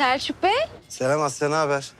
Selçuk Bey. Selam Asya, ne haber?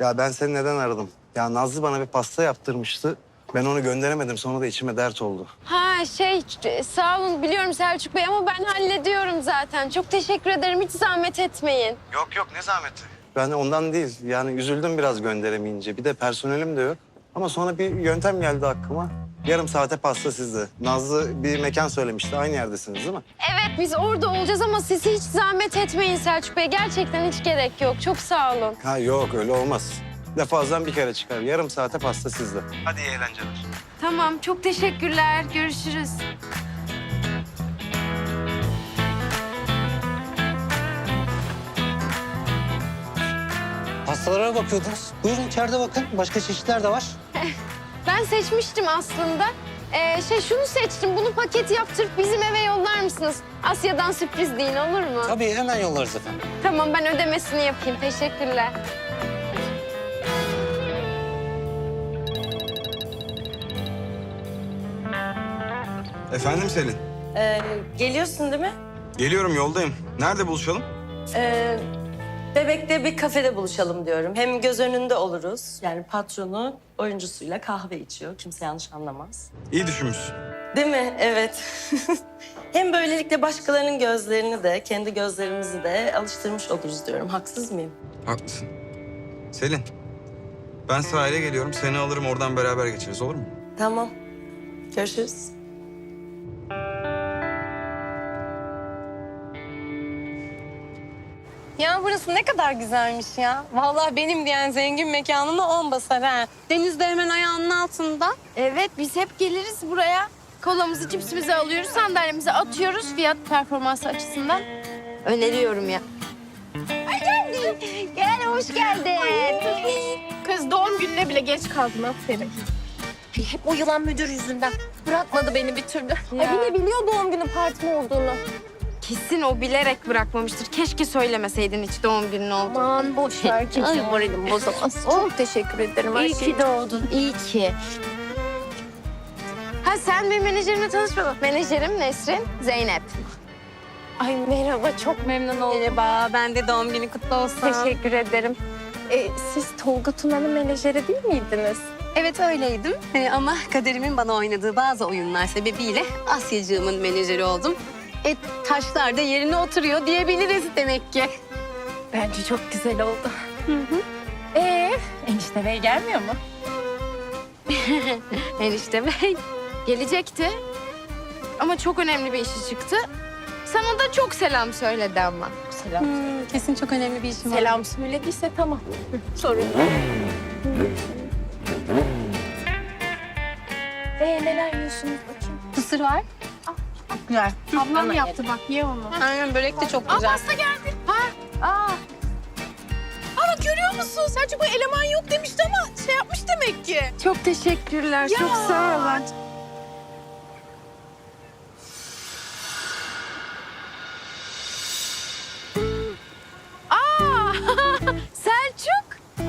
Ya ben seni neden aradım? Ya Nazlı bana bir pasta yaptırmıştı. Ben onu gönderemedim. Sonra da içime dert oldu. Ha şey sağ olun biliyorum Selçuk Bey ama ben hallediyorum zaten. Çok teşekkür ederim. Hiç zahmet etmeyin. Yok yok, ne zahmeti? Ben ondan değil. Yani üzüldüm biraz gönderemeyince. Bir de personelim de yok. Ama sonra bir yöntem geldi aklıma. Yarım saate pasta sizde. Nazlı bir mekan söylemişti. Aynı yerdesiniz değil mi? Evet biz orada olacağız ama siz hiç zahmet etmeyin Selçuk Bey. Gerçekten hiç gerek yok. Çok sağ olun. Ha yok, öyle olmaz. Defazdan bir kere çıkar. Yarım saate pasta sizde. Hadi iyi eğlenceler. Tamam çok teşekkürler. Görüşürüz. Pastalara bakıyordunuz. Buyurun içeride bakın. Başka çeşitler de var. Ben seçmiştim aslında. Ee, şey şunu seçtim. Bunu paket yaptırıp bizim eve yollar mısınız? Asya'dan sürpriz deyin olur mu? Tabii hemen yollarız efendim. Tamam ben ödemesini yapayım. Teşekkürler. Efendim Selin? Ee, geliyorsun değil mi? Geliyorum yoldayım. Nerede buluşalım? Ee, Bebek'te bir kafede buluşalım diyorum. Hem göz önünde oluruz. Yani patronu oyuncusuyla kahve içiyor. Kimse yanlış anlamaz. İyi düşünmüşsün. Değil mi? Evet. Hem böylelikle başkalarının gözlerini de, kendi gözlerimizi de alıştırmış oluruz diyorum. Haksız mıyım? Haklısın. Selin, ben sahile geliyorum. Seni alırım oradan beraber geçeriz olur mu? Tamam. Görüşürüz. Burası ne kadar güzelmiş ya. Vallahi benim diyen zengin mekanına on basar ha. Deniz de hemen ayağının altında. Evet biz hep geliriz buraya. Kolamızı, cipsimizi alıyoruz, sandalyemize atıyoruz fiyat performansı açısından. Öneriyorum ya. Ay geldin. Gel hoş geldin. Kız doğum gününe bile geç kaldın aferin. Hep o yılan müdür yüzünden. Bırakmadı beni bir türlü. Ya. Ay bir de biliyor doğum günü partim olduğunu. Kesin o bilerek bırakmamıştır. Keşke söylemeseydin hiç doğum günün olduğunu. Aman boş ver kimse moralim bozamaz. Çok teşekkür ederim İyi ki doğdun, iyi ki. Ha sen benim menajerimle tanışmadın. Menajerim Nesrin, Zeynep. Ay merhaba çok memnun oldum. Merhaba ben de doğum günü kutlu olsun. Teşekkür ederim. Ee, siz Tolga Tuna'nın menajeri değil miydiniz? Evet öyleydim Ee, ama kaderimin bana oynadığı bazı oyunlar sebebiyle Asyacığımın menajeri oldum. E, taşlar da yerine oturuyor diyebiliriz demek ki. Bence çok güzel oldu. Ee, enişte bey gelmiyor mu? Enişte bey gelecekti. Ama çok önemli bir işi çıktı. Sana da çok selam söyledi ama. Selam. Hmm, kesin çok önemli bir işim var. Selam söylediyse tamam. Sorun yok. Ee, neler yiyorsunuz bakayım? Mısır var. Güzel. Ablam yaptı bak ye onu. Aynen börek de çok güzel. Aa, Ama görüyor musun? Sadece bu eleman yok demişti ama şey yapmış demek ki. çok teşekkürler. Çok sağ olun.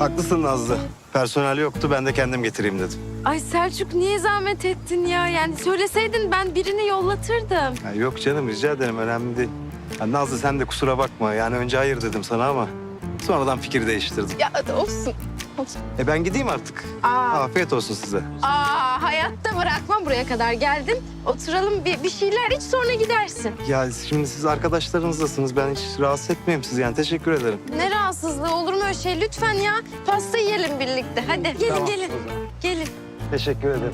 Haklısın Nazlı. Personel yoktu, ben de kendim getireyim dedim. Ay Selçuk niye zahmet ettin ya? Yani söyleseydin ben birini yollatırdım. Ya yok canım, rica ederim. Önemli değil. Ya Nazlı sen de kusura bakma. Yani önce hayır dedim sana ama sonradan fikir değiştirdim. Ya hadi olsun. E ben gideyim artık. Aa, Afiyet olsun size. aa hayatta bırakmam buraya kadar geldin. Oturalım bir, bir şeyler iç sonra gidersin. Ya şimdi siz arkadaşlarınızdasınız. Ben hiç rahatsız etmeyeyim sizi yani. Teşekkür ederim. Ne rahatsızlığı olur mu öyle şey? Lütfen ya pasta yiyelim birlikte. Hadi gelin Tamam, gelin. o zaman. Gelin. Teşekkür ederim.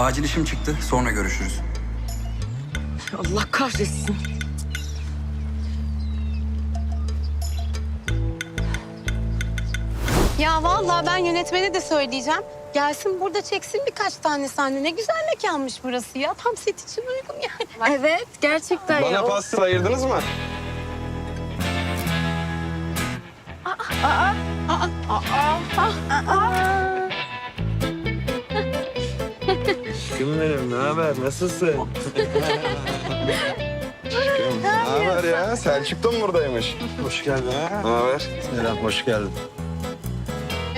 Acil işim çıktı. Sonra görüşürüz. Allah kahretsin. Ya vallahi ben yönetmene de söyleyeceğim. Gelsin burada çeksin birkaç tane sahne. Ne güzel mekanmış burası ya. Tam set için uygun yani. Evet gerçekten ya. Bana O- pasta ayırdınız mı? Kim benim? Ne haber? Nasılsın? Ne haber ya? Selçuk da mı buradaymış? Hoş geldin. Ne haber? Selam, hoş geldin.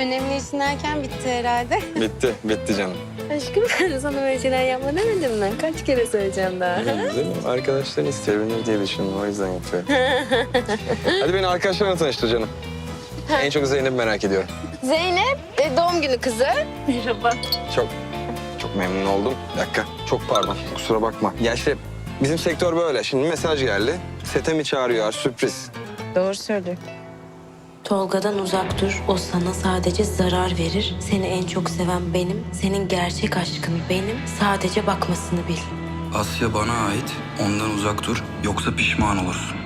Önemli işin erken bitti herhalde. Bitti, bitti canım. Aşkım ben sana böyle şeyler yapma demedim mi? Kaç kere söyleyeceğim daha. Güzelim. Arkadaşların isteyebilir diye düşündüm. O yüzden yapıyorum. Hadi beni arkadaşlarına tanıştır canım. En çok Zeynep'i merak ediyorum. Zeynep e, doğum günü kızı. Merhaba. Çok, çok memnun oldum. Bir dakika, çok pardon. Kusura bakma. Ya işte bizim sektör böyle. Şimdi mesaj geldi. Sete mi çağırıyor? Sürpriz. Doğru söylüyor. Tolga'dan uzak dur. O sana sadece zarar verir. Seni en çok seven benim. Senin gerçek aşkın benim. Sadece bakmasını bil. Asya bana ait. Ondan uzak dur. Yoksa pişman olursun.